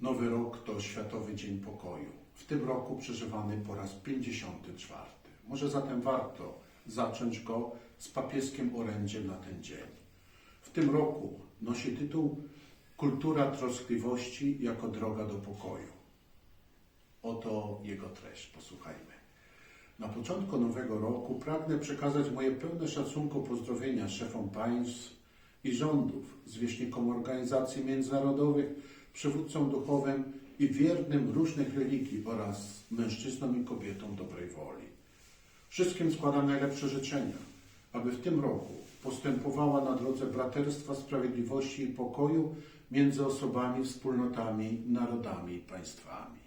Nowy rok to Światowy Dzień Pokoju. W tym roku przeżywany po raz 54. Może zatem warto zacząć go z papieskim orędziem na ten dzień. W tym roku nosi tytuł Kultura troskliwości jako droga do pokoju. Oto jego treść, posłuchajmy. Na początku nowego roku pragnę przekazać moje pełne szacunku pozdrowienia szefom państw i rządów, zwierzchnikom organizacji międzynarodowych, przywódcom duchowym i wiernym różnych religii oraz mężczyznom i kobietom dobrej woli. Wszystkim składam najlepsze życzenia, aby w tym roku postępowała na drodze braterstwa, sprawiedliwości i pokoju między osobami, wspólnotami, narodami i państwami.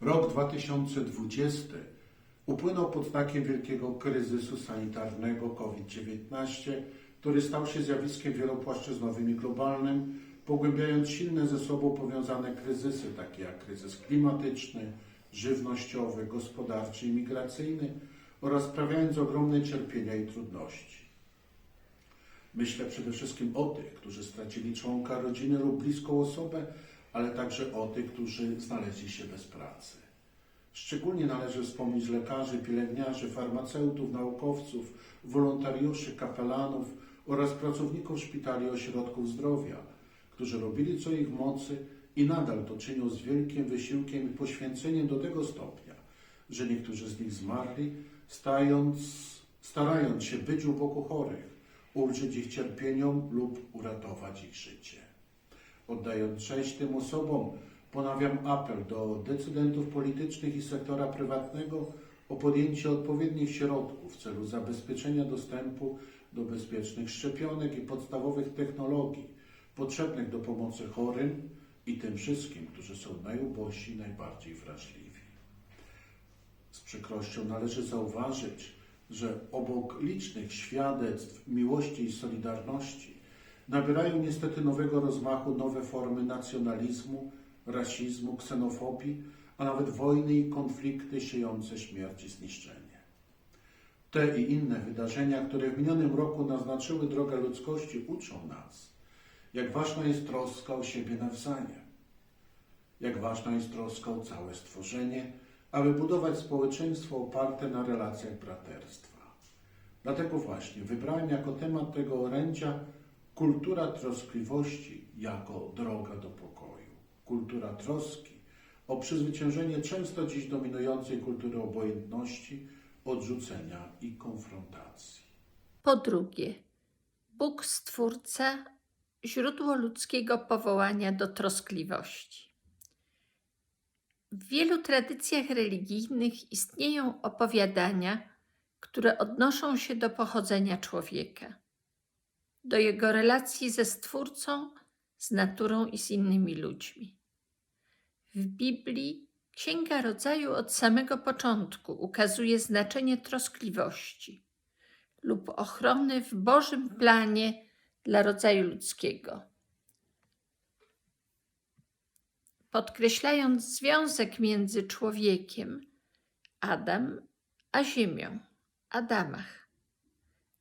Rok 2020 upłynął pod znakiem wielkiego kryzysu sanitarnego COVID-19, który stał się zjawiskiem wielopłaszczyznowym i globalnym, pogłębiając silne ze sobą powiązane kryzysy, takie jak kryzys klimatyczny, żywnościowy, gospodarczy i migracyjny oraz sprawiając ogromne cierpienia i trudności. Myślę przede wszystkim o tych, którzy stracili członka rodziny lub bliską osobę, ale także o tych, którzy znaleźli się bez pracy. Szczególnie należy wspomnieć lekarzy, pielęgniarzy, farmaceutów, naukowców, wolontariuszy, kapelanów oraz pracowników szpitali i ośrodków zdrowia, którzy robili co ich mocy i nadal to czynią z wielkim wysiłkiem i poświęceniem do tego stopnia, że niektórzy z nich zmarli, stając, starając się być u boku chorych, ulżyć ich cierpieniom lub uratować ich życie. Oddając cześć tym osobom, ponawiam apel do decydentów politycznych i sektora prywatnego o podjęcie odpowiednich środków w celu zabezpieczenia dostępu do bezpiecznych szczepionek i podstawowych technologii potrzebnych do pomocy chorym i tym wszystkim, którzy są najubożsi najbardziej wrażliwi. Z przykrością należy zauważyć, że obok licznych świadectw miłości i solidarności nabierają niestety nowego rozmachu nowe formy nacjonalizmu, rasizmu, ksenofobii, a nawet wojny i konflikty siejące śmierć i zniszczenie. Te i inne wydarzenia, które w minionym roku naznaczyły drogę ludzkości, uczą nas, jak ważna jest troska o siebie nawzajem, jak ważna jest troska o całe stworzenie, aby budować społeczeństwo oparte na relacjach braterstwa. Dlatego właśnie wybrałem jako temat tego orędzia kultura troskliwości jako droga do pokoju. Kultura troski o przezwyciężenie często dziś dominującej kultury obojętności, odrzucenia i konfrontacji. Po drugie, Bóg Stwórca, źródło ludzkiego powołania do troskliwości. W wielu tradycjach religijnych istnieją opowiadania, które odnoszą się do pochodzenia człowieka, do jego relacji ze Stwórcą, z naturą i z innymi ludźmi. W Biblii Księga Rodzaju od samego początku ukazuje znaczenie troskliwości lub ochrony w Bożym planie dla rodzaju ludzkiego. Podkreślając związek między człowiekiem, Adam, a ziemią, Adamach,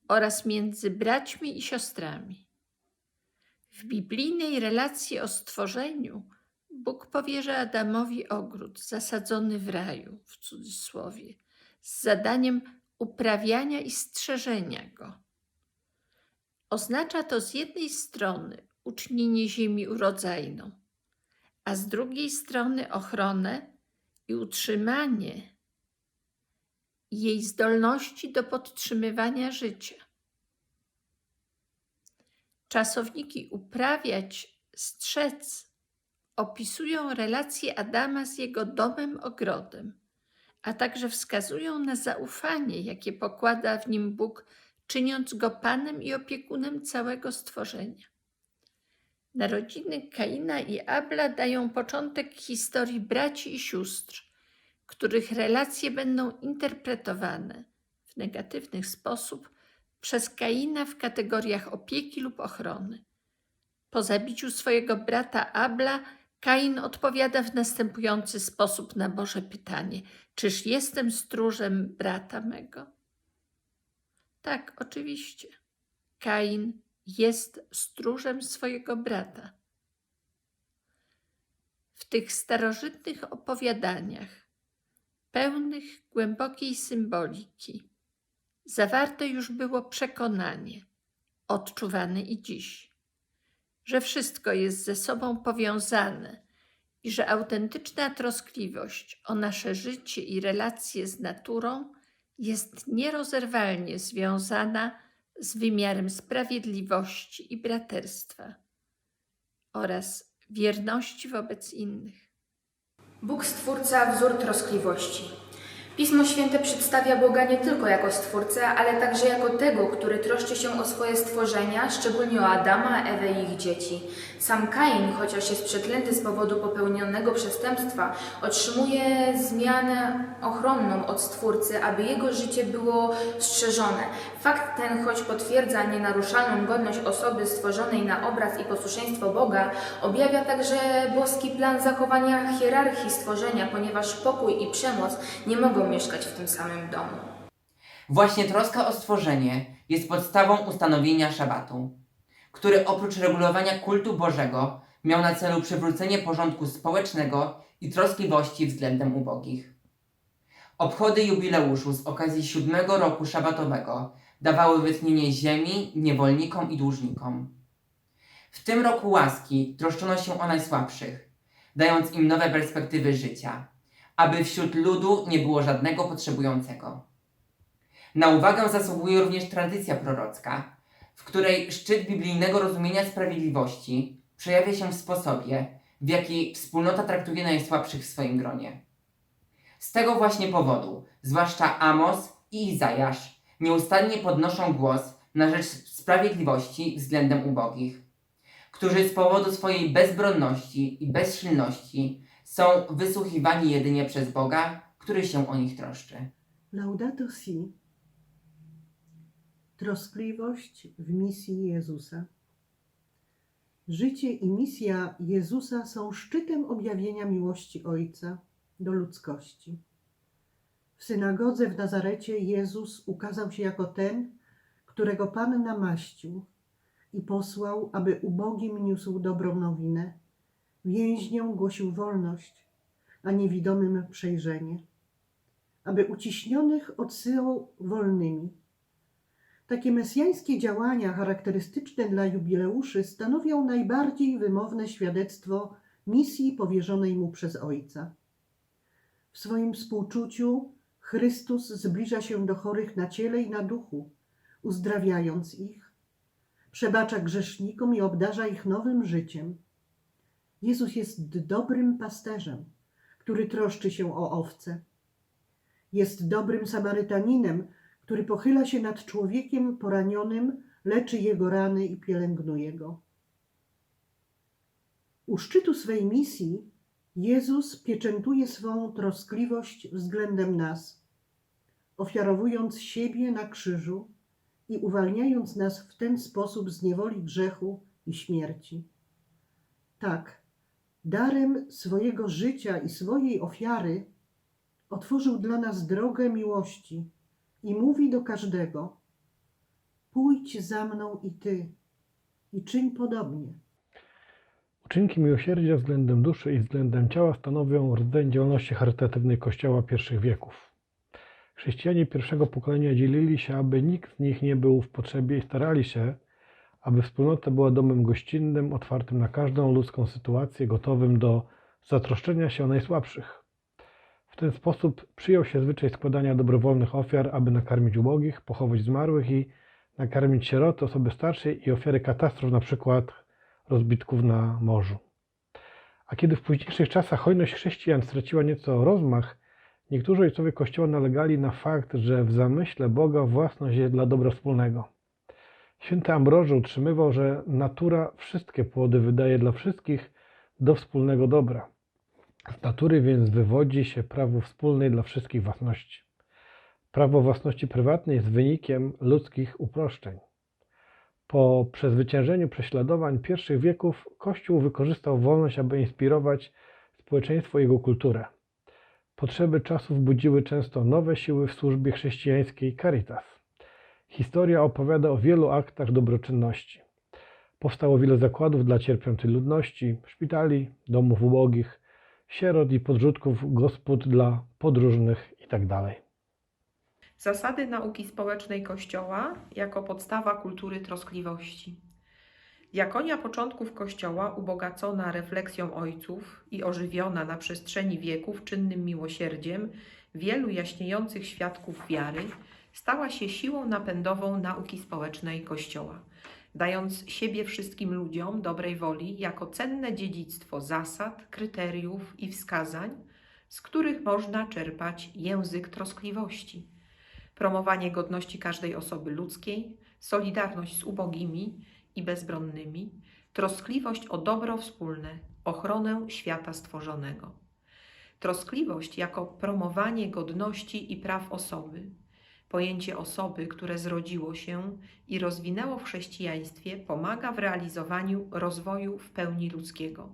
oraz między braćmi i siostrami. W biblijnej relacji o stworzeniu Bóg powierza Adamowi ogród zasadzony w raju, w cudzysłowie, z zadaniem uprawiania i strzeżenia go. Oznacza to z jednej strony uczynienie ziemi urodzajną, a z drugiej strony ochronę i utrzymanie jej zdolności do podtrzymywania życia. Czasowniki uprawiać, strzec opisują relacje Adama z jego domem, ogrodem, a także wskazują na zaufanie, jakie pokłada w nim Bóg, czyniąc go panem i opiekunem całego stworzenia. Narodziny Kaina i Abla dają początek historii braci i sióstr, których relacje będą interpretowane w negatywny sposób przez Kaina w kategoriach opieki lub ochrony. Po zabiciu swojego brata Abla, Kain odpowiada w następujący sposób na Boże pytanie: Czyż jestem stróżem brata mego? Tak, oczywiście. Kain jest stróżem swojego brata. tych starożytnych opowiadaniach, pełnych głębokiej symboliki, zawarte już było przekonanie, odczuwane i dziś, że wszystko jest ze sobą powiązane i że autentyczna troskliwość o nasze życie i relacje z naturą jest nierozerwalnie związana z wymiarem sprawiedliwości i braterstwa oraz wierności wobec innych. Bóg Stwórca wzór troskliwości. Pismo Święte przedstawia Boga nie tylko jako Stwórcę, ale także jako tego, który troszczy się o swoje stworzenia, szczególnie o Adama, Ewę i ich dzieci. Sam Kain, chociaż jest przeklęty z powodu popełnionego przestępstwa, otrzymuje zmianę ochronną od Stwórcy, aby jego życie było strzeżone. Fakt ten, choć potwierdza nienaruszalną godność osoby stworzonej na obraz i posłuszeństwo Boga, objawia także boski plan zachowania hierarchii stworzenia, ponieważ pokój i przemoc nie mogą mieszkać w tym samym domu. Właśnie troska o stworzenie jest podstawą ustanowienia szabatu, który oprócz regulowania kultu Bożego miał na celu przywrócenie porządku społecznego i troskliwości względem ubogich. Obchody jubileuszu z okazji siódmego roku szabatowego dawały wytchnienie ziemi, niewolnikom i dłużnikom. W tym roku łaski troszczono się o najsłabszych, dając im nowe perspektywy życia, aby wśród ludu nie było żadnego potrzebującego. Na uwagę zasługuje również tradycja prorocka, w której szczyt biblijnego rozumienia sprawiedliwości przejawia się w sposobie, w jaki wspólnota traktuje najsłabszych w swoim gronie. Z tego właśnie powodu, zwłaszcza Amos i Izajasz, nieustannie podnoszą głos na rzecz sprawiedliwości względem ubogich, którzy z powodu swojej bezbronności i bezsilności są wysłuchiwani jedynie przez Boga, który się o nich troszczy. Laudato si. Troskliwość w misji Jezusa. Życie i misja Jezusa są szczytem objawienia miłości Ojca do ludzkości. W synagodze w Nazarecie Jezus ukazał się jako ten, którego Pan namaścił i posłał, aby ubogim niósł dobrą nowinę, więźniom głosił wolność, a niewidomym przejrzenie aby uciśnionych odsyłał wolnymi. Takie mesjańskie działania charakterystyczne dla jubileuszy stanowią najbardziej wymowne świadectwo misji powierzonej mu przez Ojca. W swoim współczuciu Chrystus zbliża się do chorych na ciele i na duchu, uzdrawiając ich, przebacza grzesznikom i obdarza ich nowym życiem. Jezus jest dobrym pasterzem, który troszczy się o owce. Jest dobrym Samarytaninem, który pochyla się nad człowiekiem poranionym, leczy jego rany i pielęgnuje go. U szczytu swej misji Jezus pieczętuje swą troskliwość względem nas, ofiarowując siebie na krzyżu i uwalniając nas w ten sposób z niewoli grzechu i śmierci. Tak, darem swojego życia i swojej ofiary otworzył dla nas drogę miłości i mówi do każdego: Pójdź za mną i ty, i czyń podobnie. Uczynki miłosierdzia względem duszy i względem ciała stanowią rdzeń działalności charytatywnej Kościoła pierwszych wieków. Chrześcijanie pierwszego pokolenia dzielili się, aby nikt z nich nie był w potrzebie i starali się, aby wspólnota była domem gościnnym, otwartym na każdą ludzką sytuację, gotowym do zatroszczenia się o najsłabszych. W ten sposób przyjął się zwyczaj składania dobrowolnych ofiar, aby nakarmić ubogich, pochować zmarłych i nakarmić sieroty, osoby starsze i ofiary katastrof, na przykład rozbitków na morzu. A kiedy w późniejszych czasach hojność chrześcijan straciła nieco rozmach, niektórzy ojcowie Kościoła nalegali na fakt, że w zamyśle Boga własność jest dla dobra wspólnego. Święty Ambroży utrzymywał, że natura wszystkie płody wydaje dla wszystkich do wspólnego dobra. Z natury więc wywodzi się prawo wspólnej dla wszystkich własności. Prawo własności prywatnej jest wynikiem ludzkich uproszczeń. Po przezwyciężeniu prześladowań pierwszych wieków Kościół wykorzystał wolność, aby inspirować społeczeństwo i jego kulturę. Potrzeby czasów budziły często nowe siły w służbie chrześcijańskiej Caritas. Historia opowiada o wielu aktach dobroczynności. Powstało wiele zakładów dla cierpiącej ludności, szpitali, domów ubogich, sierot i podrzutków, gospod dla podróżnych tak itd. Zasady nauki społecznej Kościoła jako podstawa kultury troskliwości. Diakonia początków Kościoła, ubogacona refleksją ojców i ożywiona na przestrzeni wieków czynnym miłosierdziem wielu jaśniejących świadków wiary, stała się siłą napędową nauki społecznej Kościoła, dając siebie wszystkim ludziom dobrej woli jako cenne dziedzictwo zasad, kryteriów i wskazań, z których można czerpać język troskliwości promowanie godności każdej osoby ludzkiej, solidarność z ubogimi i bezbronnymi, troskliwość o dobro wspólne, ochronę świata stworzonego. Troskliwość jako promowanie godności i praw osoby, pojęcie osoby, które zrodziło się i rozwinęło w chrześcijaństwie, pomaga w realizowaniu rozwoju w pełni ludzkiego.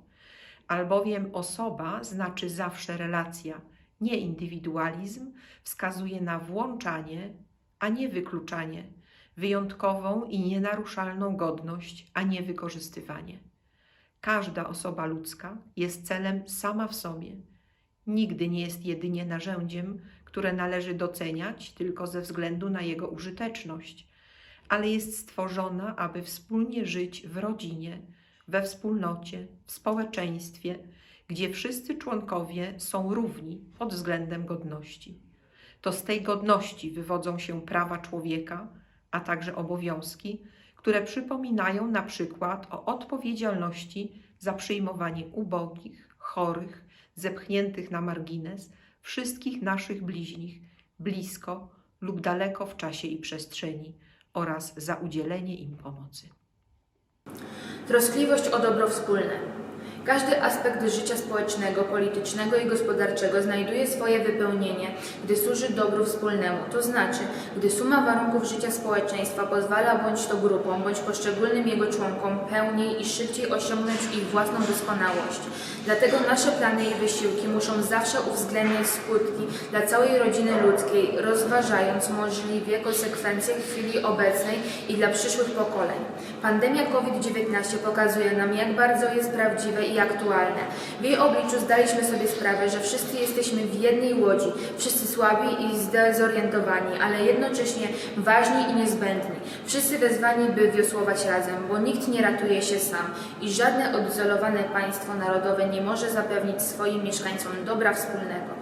Albowiem osoba znaczy zawsze relacja, nie indywidualizm, wskazuje na włączanie, a nie wykluczanie, wyjątkową i nienaruszalną godność, a nie wykorzystywanie. Każda osoba ludzka jest celem sama w sobie. Nigdy nie jest jedynie narzędziem, które należy doceniać tylko ze względu na jego użyteczność, ale jest stworzona, aby wspólnie żyć w rodzinie, we wspólnocie, w społeczeństwie, gdzie wszyscy członkowie są równi pod względem godności. To z tej godności wywodzą się prawa człowieka, a także obowiązki, które przypominają na przykład o odpowiedzialności za przyjmowanie ubogich, chorych, zepchniętych na margines, wszystkich naszych bliźnich, blisko lub daleko w czasie i przestrzeni oraz za udzielenie im pomocy. Troskliwość o dobro wspólne. Każdy aspekt życia społecznego, politycznego i gospodarczego znajduje swoje wypełnienie, gdy służy dobru wspólnemu, to znaczy, gdy suma warunków życia społeczeństwa pozwala bądź to grupom, bądź poszczególnym jego członkom pełniej i szybciej osiągnąć ich własną doskonałość. Dlatego nasze plany i wysiłki muszą zawsze uwzględniać skutki dla całej rodziny ludzkiej, rozważając możliwie konsekwencje chwili obecnej i dla przyszłych pokoleń. Pandemia COVID-19 pokazuje nam, jak bardzo jest prawdziwe i aktualne. W jej obliczu zdaliśmy sobie sprawę, że wszyscy jesteśmy w jednej łodzi, wszyscy słabi i zdezorientowani, ale jednocześnie ważni i niezbędni. Wszyscy wezwani, by wiosłować razem, bo nikt nie ratuje się sam i żadne odizolowane państwo narodowe nie może zapewnić swoim mieszkańcom dobra wspólnego.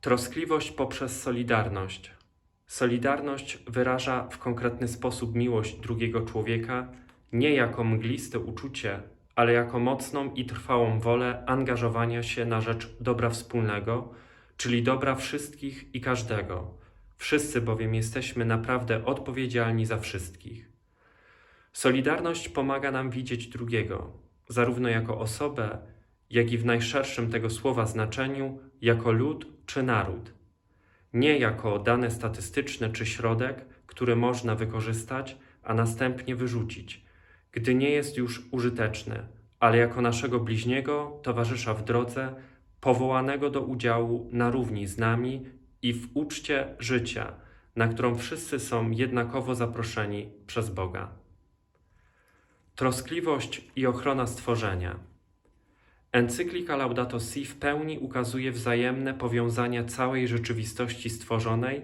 Troskliwość poprzez solidarność. Solidarność wyraża w konkretny sposób miłość drugiego człowieka nie jako mgliste uczucie, ale jako mocną i trwałą wolę angażowania się na rzecz dobra wspólnego, czyli dobra wszystkich i każdego. Wszyscy bowiem jesteśmy naprawdę odpowiedzialni za wszystkich. Solidarność pomaga nam widzieć drugiego, zarówno jako osobę, jak i w najszerszym tego słowa znaczeniu, jako lud czy naród. Nie jako dane statystyczne czy środek, który można wykorzystać, a następnie wyrzucić, gdy nie jest już użyteczny, ale jako naszego bliźniego, towarzysza w drodze, powołanego do udziału na równi z nami i w uczcie życia, na którą wszyscy są jednakowo zaproszeni przez Boga. Troskliwość i ochrona stworzenia. Encyklika Laudato Si w pełni ukazuje wzajemne powiązania całej rzeczywistości stworzonej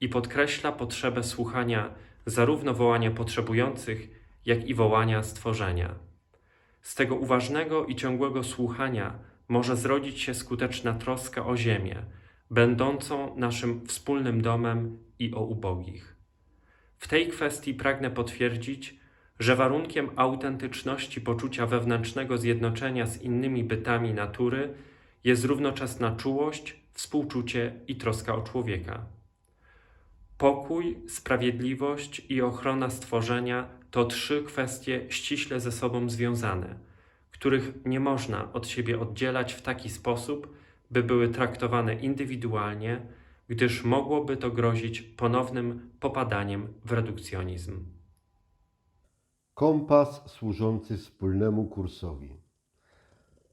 i podkreśla potrzebę słuchania zarówno wołania potrzebujących, jak i wołania stworzenia. Z tego uważnego i ciągłego słuchania może zrodzić się skuteczna troska o ziemię, będącą naszym wspólnym domem i o ubogich. W tej kwestii pragnę potwierdzić, że warunkiem autentyczności poczucia wewnętrznego zjednoczenia z innymi bytami natury jest równoczesna czułość, współczucie i troska o człowieka. Pokój, sprawiedliwość i ochrona stworzenia to trzy kwestie ściśle ze sobą związane, których nie można od siebie oddzielać w taki sposób, by były traktowane indywidualnie, gdyż mogłoby to grozić ponownym popadaniem w redukcjonizm. Kompas służący wspólnemu kursowi.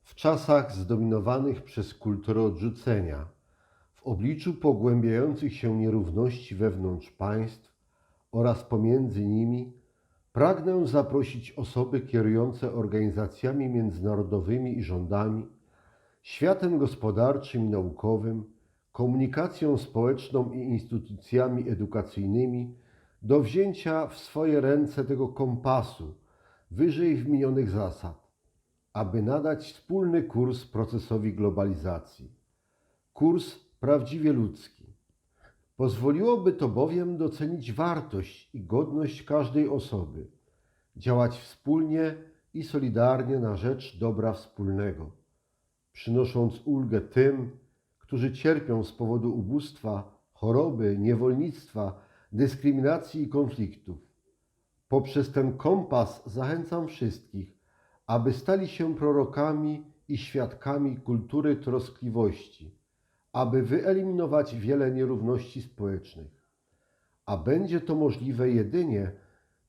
W czasach zdominowanych przez kulturę odrzucenia, w obliczu pogłębiających się nierówności wewnątrz państw oraz pomiędzy nimi, pragnę zaprosić osoby kierujące organizacjami międzynarodowymi i rządami, światem gospodarczym i naukowym, komunikacją społeczną i instytucjami edukacyjnymi do wzięcia w swoje ręce tego kompasu wyżej wymienionych zasad, aby nadać wspólny kurs procesowi globalizacji. Kurs prawdziwie ludzki. Pozwoliłoby to bowiem docenić wartość i godność każdej osoby, działać wspólnie i solidarnie na rzecz dobra wspólnego, przynosząc ulgę tym, którzy cierpią z powodu ubóstwa, choroby, niewolnictwa, dyskryminacji i konfliktów. Poprzez ten kompas zachęcam wszystkich, aby stali się prorokami i świadkami kultury troskliwości, aby wyeliminować wiele nierówności społecznych. A będzie to możliwe jedynie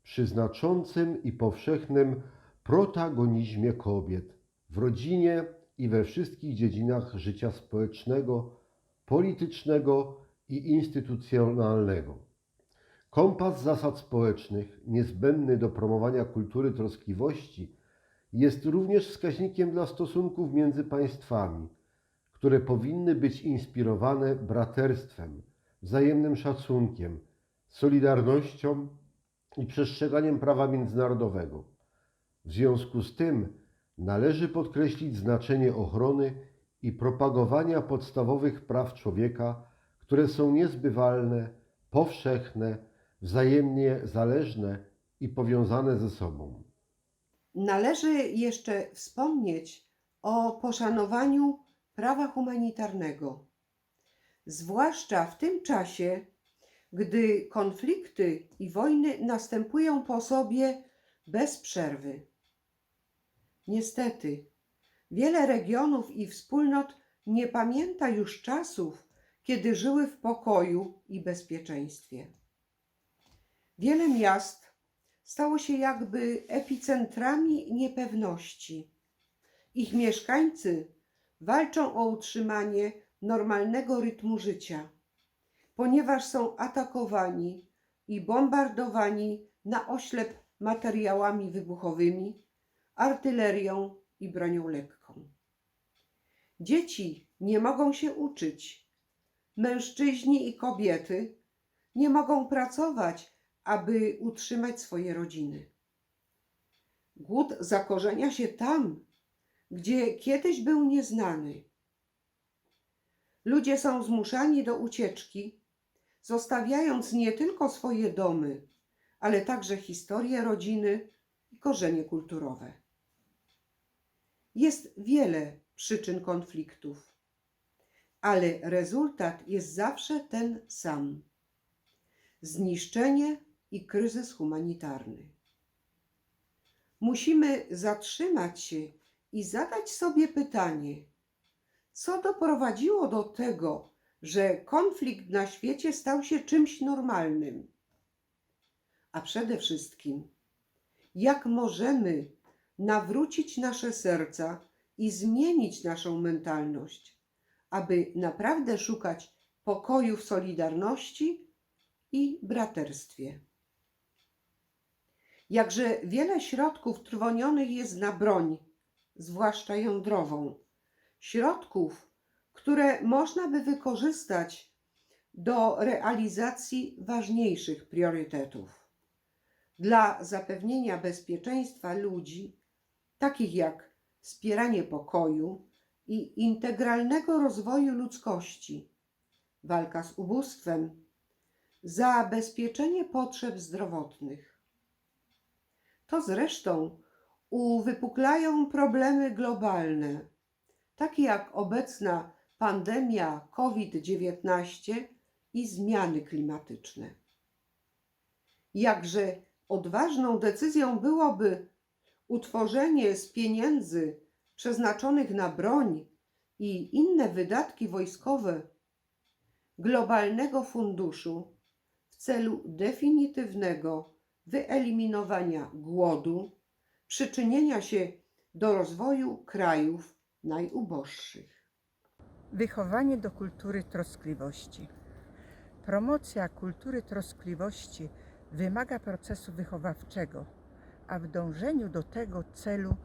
przy znaczącym i powszechnym protagonizmie kobiet w rodzinie i we wszystkich dziedzinach życia społecznego, politycznego i instytucjonalnego. Kompas zasad społecznych, niezbędny do promowania kultury troskliwości, jest również wskaźnikiem dla stosunków między państwami, które powinny być inspirowane braterstwem, wzajemnym szacunkiem, solidarnością i przestrzeganiem prawa międzynarodowego. W związku z tym należy podkreślić znaczenie ochrony i propagowania podstawowych praw człowieka, które są niezbywalne, powszechne, wzajemnie zależne i powiązane ze sobą. Należy jeszcze wspomnieć o poszanowaniu prawa humanitarnego, zwłaszcza w tym czasie, gdy konflikty i wojny następują po sobie bez przerwy. Niestety, wiele regionów i wspólnot nie pamięta już czasów, kiedy żyły w pokoju i bezpieczeństwie. Wiele miast stało się jakby epicentrami niepewności. Ich mieszkańcy walczą o utrzymanie normalnego rytmu życia, ponieważ są atakowani i bombardowani na oślep materiałami wybuchowymi, artylerią i bronią lekką. Dzieci nie mogą się uczyć, mężczyźni i kobiety nie mogą pracować, aby utrzymać swoje rodziny. Głód zakorzenia się tam, gdzie kiedyś był nieznany. Ludzie są zmuszani do ucieczki, zostawiając nie tylko swoje domy, ale także historię rodziny i korzenie kulturowe. Jest wiele przyczyn konfliktów, ale rezultat jest zawsze ten sam: zniszczenie i kryzys humanitarny. Musimy zatrzymać się i zadać sobie pytanie, co doprowadziło do tego, że konflikt na świecie stał się czymś normalnym? A przede wszystkim, jak możemy nawrócić nasze serca i zmienić naszą mentalność, aby naprawdę szukać pokoju w solidarności i braterstwie. Jakże wiele środków trwonionych jest na broń, zwłaszcza jądrową, środków, które można by wykorzystać do realizacji ważniejszych priorytetów dla zapewnienia bezpieczeństwa ludzi, takich jak wspieranie pokoju i integralnego rozwoju ludzkości, walka z ubóstwem, zabezpieczenie potrzeb zdrowotnych. To zresztą uwypuklają problemy globalne, takie jak obecna pandemia COVID-19 i zmiany klimatyczne. Jakże odważną decyzją byłoby utworzenie z pieniędzy przeznaczonych na broń i inne wydatki wojskowe globalnego funduszu w celu definitywnego wyeliminowania głodu, przyczynienia się do rozwoju krajów najuboższych. Wychowanie do kultury troskliwości. Promocja kultury troskliwości wymaga procesu wychowawczego, a w dążeniu do tego celu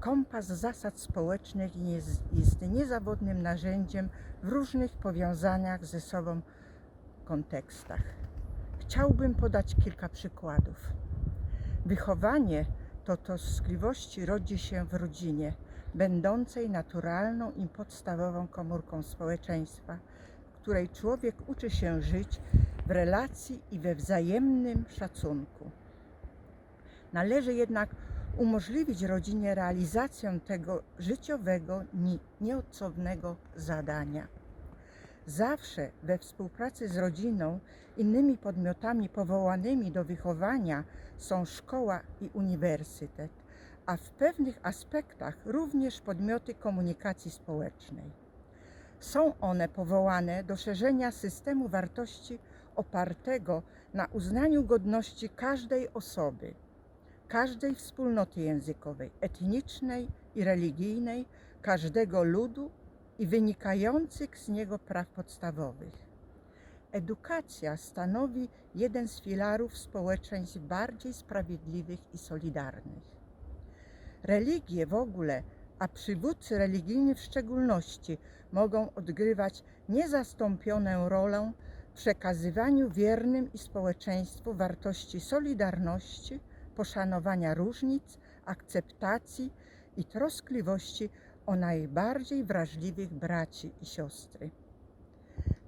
Kompas zasad społecznych jest, niezawodnym narzędziem w różnych powiązaniach ze sobą kontekstach. Chciałbym podać kilka przykładów. Wychowanie to troskliwości rodzi się w rodzinie, będącej naturalną i podstawową komórką społeczeństwa, w której człowiek uczy się żyć w relacji i we wzajemnym szacunku. Należy jednak umożliwić rodzinie realizację tego życiowego, ni- nieodzownego zadania. Zawsze we współpracy z rodziną, innymi podmiotami powołanymi do wychowania są szkoła i uniwersytet, a w pewnych aspektach również podmioty komunikacji społecznej. Są one powołane do szerzenia systemu wartości opartego na uznaniu godności każdej osoby, każdej wspólnoty językowej, etnicznej i religijnej, każdego ludu i wynikających z niego praw podstawowych. Edukacja stanowi jeden z filarów społeczeństw bardziej sprawiedliwych i solidarnych. Religie w ogóle, a przywódcy religijni w szczególności, mogą odgrywać niezastąpioną rolę w przekazywaniu wiernym i społeczeństwu wartości solidarności, poszanowania różnic, akceptacji i troskliwości o najbardziej wrażliwych braci i siostry.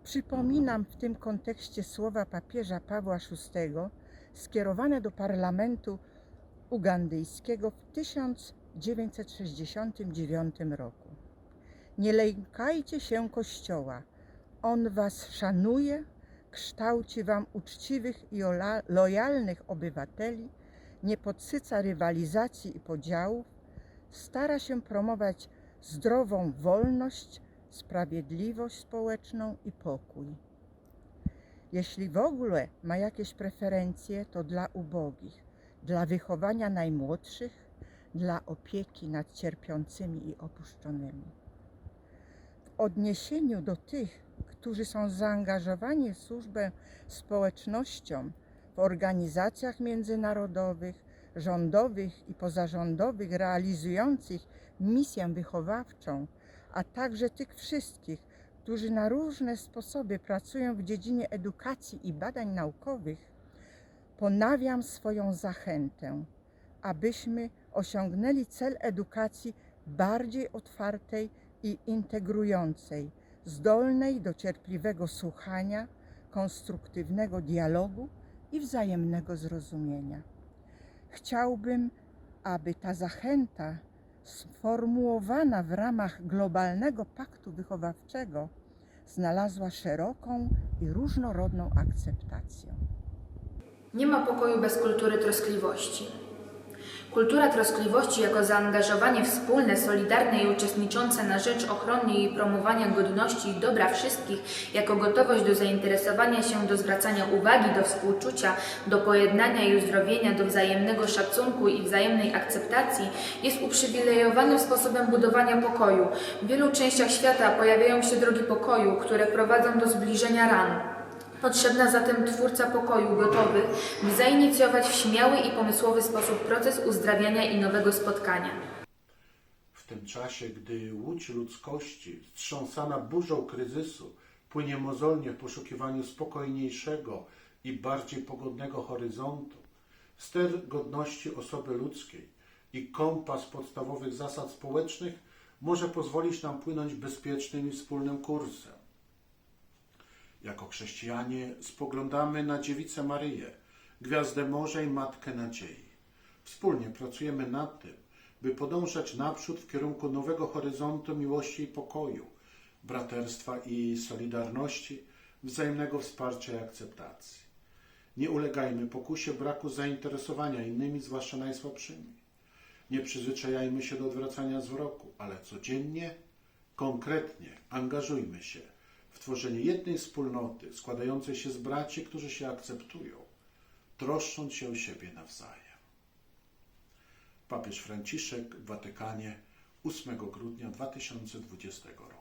Przypominam w tym kontekście słowa papieża Pawła VI skierowane do parlamentu ugandyjskiego w 1969 roku. Nie lękajcie się Kościoła. On was szanuje, kształci wam uczciwych i lojalnych obywateli, nie podsyca rywalizacji i podziałów, stara się promować zdrową wolność, sprawiedliwość społeczną i pokój. Jeśli w ogóle ma jakieś preferencje, to dla ubogich, dla wychowania najmłodszych, dla opieki nad cierpiącymi i opuszczonymi. W odniesieniu do tych, którzy są zaangażowani w służbę społecznościom, w organizacjach międzynarodowych, rządowych i pozarządowych realizujących misję wychowawczą, a także tych wszystkich, którzy na różne sposoby pracują w dziedzinie edukacji i badań naukowych, ponawiam swoją zachętę, abyśmy osiągnęli cel edukacji bardziej otwartej i integrującej, zdolnej do cierpliwego słuchania, konstruktywnego dialogu i wzajemnego zrozumienia. Chciałbym, aby ta zachęta sformułowana w ramach globalnego paktu wychowawczego znalazła szeroką i różnorodną akceptację. Nie ma pokoju bez kultury troskliwości. Kultura troskliwości jako zaangażowanie wspólne, solidarne i uczestniczące na rzecz ochrony i promowania godności i dobra wszystkich, jako gotowość do zainteresowania się, do zwracania uwagi, do współczucia, do pojednania i uzdrowienia, do wzajemnego szacunku i wzajemnej akceptacji, jest uprzywilejowanym sposobem budowania pokoju. W wielu częściach świata pojawiają się drogi pokoju, które prowadzą do zbliżenia ran. Potrzebna zatem twórca pokoju gotowy, by zainicjować w śmiały i pomysłowy sposób proces uzdrawiania i nowego spotkania. W tym czasie, gdy łódź ludzkości, wstrząsana burzą kryzysu, płynie mozolnie w poszukiwaniu spokojniejszego i bardziej pogodnego horyzontu, ster godności osoby ludzkiej i kompas podstawowych zasad społecznych może pozwolić nam płynąć bezpiecznym i wspólnym kursem. Jako chrześcijanie spoglądamy na Dziewicę Maryję, Gwiazdę Morza i Matkę Nadziei. Wspólnie pracujemy nad tym, by podążać naprzód w kierunku nowego horyzontu miłości i pokoju, braterstwa i solidarności, wzajemnego wsparcia i akceptacji. Nie ulegajmy pokusie braku zainteresowania innymi, zwłaszcza najsłabszymi. Nie przyzwyczajajmy się do odwracania wzroku, ale codziennie, konkretnie angażujmy się w tworzenie jednej wspólnoty składającej się z braci, którzy się akceptują, troszcząc się o siebie nawzajem. Papież Franciszek w Watykanie 8 grudnia 2020 roku.